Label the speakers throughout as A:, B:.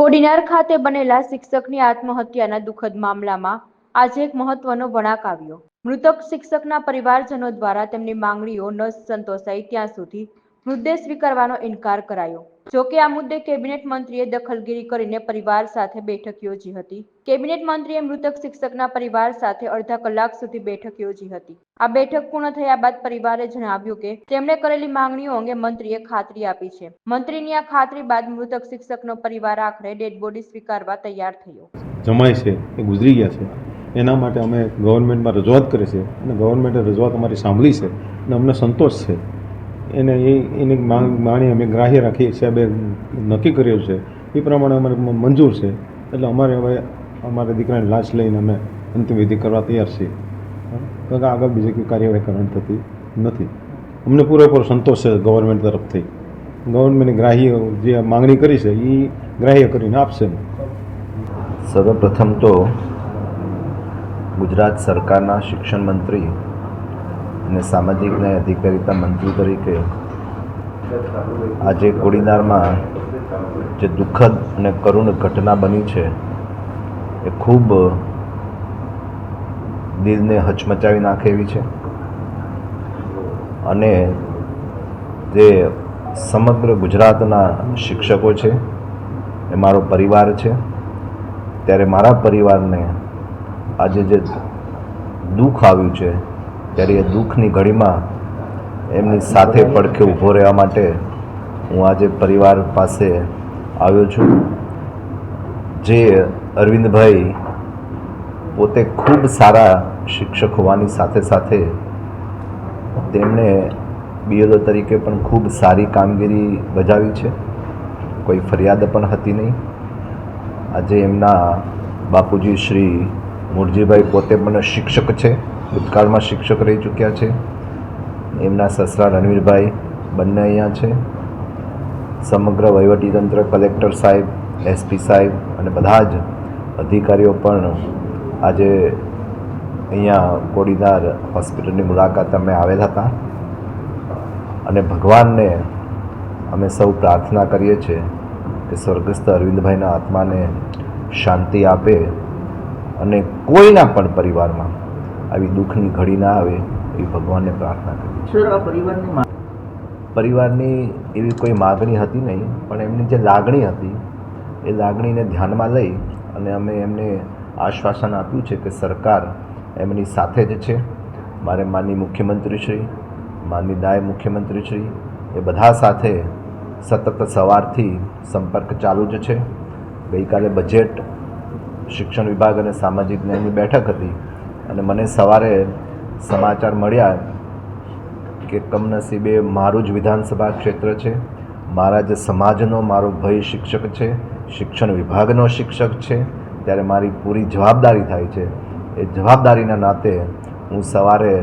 A: કોડીનાર ખાતે બનેલા શિક્ષકની આત્મહત્યાના દુઃખદ મામલામાં આજે એક મહત્વનો વળાંક આવ્યો. મૃતક શિક્ષકના પરિવારજનો દ્વારા તેમની માંગણીઓ ન સંતોષાય ત્યાં સુધી મૃતદેહ સ્વીકારવાનો ઇનકાર કરાયો. જોકે આ મુદ્દે કેબિનેટ મંત્રીએ દખલગીરી કરીને પરિવાર સાથે બેઠક યોજી હતી. કેબિનેટ મંત્રીએ મૃતક શિક્ષકના પરિવાર સાથે અડધા કલાક સુધી બેઠક યોજી હતી. આ બેઠક પૂર્ણ થયા બાદ પરિવારે જણાવ્યું કે તેમણે કરેલી માંગણીઓ અંગે મંત્રીએ ખાતરી આપી છે. મંત્રીની આ ખાતરી બાદ મૃતક શિક્ષકનો પરિવાર આખરે ડેડ બોડી સ્વીકારવા તૈયાર થયો.
B: જમાય છે, એ ગુજરી ગયા છે. એના માટે અમે ગવર્મેન્ટમાં રજૂઆત કરી છે અને ગવર્મેન્ટે રજૂઆત અમારી સાંભળી છે અને અમને સંતોષ છે. એને એ એની માણી અમે ગ્રાહ્ય રાખી સાહેબે નક્કી કર્યું છે. એ પ્રમાણે અમારે મંજૂર છે. એટલે અમારે હવે અમારા દીકરાને લાશ લઈને અમે અંતિમવિધિ કરવા તૈયાર છીએ. કારણ કે આગળ બીજી કોઈ કાર્યવાહી કરવાની થતી નથી. અમને પૂરેપૂરો સંતોષ છે ગવર્મેન્ટ તરફથી. ગવર્મેન્ટની ગ્રાહ્ય જે માંગણી કરી છે એ ગ્રાહ્ય કરીને આપશે.
C: સર્વપ્રથમ તો ગુજરાત સરકારના શિક્ષણ મંત્રી અને સામાજિક ન્યાય અધિકારીતા મંત્રી તરીકે આજે કોડીનારમાં જે દુઃખદ અને કરુણ ઘટના બની છે, એ ખૂબ દિલને હચમચાવી નાખે એવી છે. અને જે સમગ્ર ગુજરાતના શિક્ષકો છે, એ મારો પરિવાર છે. ત્યારે મારા પરિવારને આજે જે દુઃખ આવ્યું છે ત્યારે એ દુઃખની ઘડીમાં એમની સાથે પડખે ઊભો રહેવા માટે હું આજે પરિવાર પાસે આવ્યો છું. જે અરવિંદભાઈ પોતે ખૂબ સારા શિક્ષક હોવાની સાથે સાથે તેમણે બીએલઓ તરીકે પણ ખૂબ સારી કામગીરી બજાવી છે. કોઈ ફરિયાદ પણ હતી નહીં. આજે એમના બાપુજી શ્રી મૂળજીભાઈ પોતે પણ શિક્ષક છે. ભૂતકાળમાં શિક્ષક રહી ચૂક્યા છે. એમના સસરા રણવીરભાઈ બંને અહીંયા છે. સમગ્ર વહીવટીતંત્ર, કલેક્ટર સાહેબ, એસપી સાહેબ અને બધા જ અધિકારીઓ પણ આજે અહીંયા કોડીનાર હોસ્પિટલની મુલાકાત અમે આવેલા હતા. અને ભગવાનને અમે સૌ પ્રાર્થના કરીએ છીએ કે સ્વર્ગસ્થ અરવિંદભાઈના આત્માને શાંતિ આપે અને કોઈના પણ પરિવારમાં આવી દુઃખની ઘડી ના આવે એવી ભગવાનને પ્રાર્થના
D: કરી પરિવારની
C: પરિવારની એવી કોઈ માગણી હતી નહીં પણ એમની જે લાગણી હતી એ લાગણીને ધ્યાનમાં લઈ અને અમે એમને આશ્વાસન આપ્યું છે કે સરકાર એમની સાથે જ છે. મારે માનની મુખ્યમંત્રીશ્રી માનની નાયબ મુખ્યમંત્રીશ્રી એ બધા સાથે સતત સવારથી સંપર્ક ચાલુ જ છે. ગઈકાલે બજેટ શિક્ષણ વિભાગ અને સામાજિક ન્યાયની બેઠક હતી અને મને સવારે સમાચાર મળ્યા કે કમનસીબે મારું જ વિધાનસભા ક્ષેત્ર છે, મારા જ સમાજનો મારો ભય શિક્ષક છે, શિક્ષણ વિભાગનો શિક્ષક છે, ત્યારે મારી પૂરી જવાબદારી થાય છે. એ જવાબદારીના નાતે હું સવારે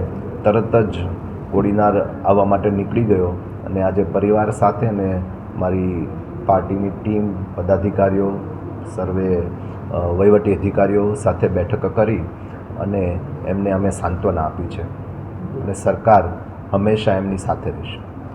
C: તરત જ કોડીનાર આવવા માટે નીકળી ગયો અને આજે પરિવાર સાથે અને મારી પાર્ટીની ટીમ, પદાધિકારીઓ, સર્વે વહીવટી અધિકારીઓ સાથે બેઠક કરી અને એમને અમે સાંત્વના આપી છે. અને સરકાર હંમેશા એમની સાથે રહેશે.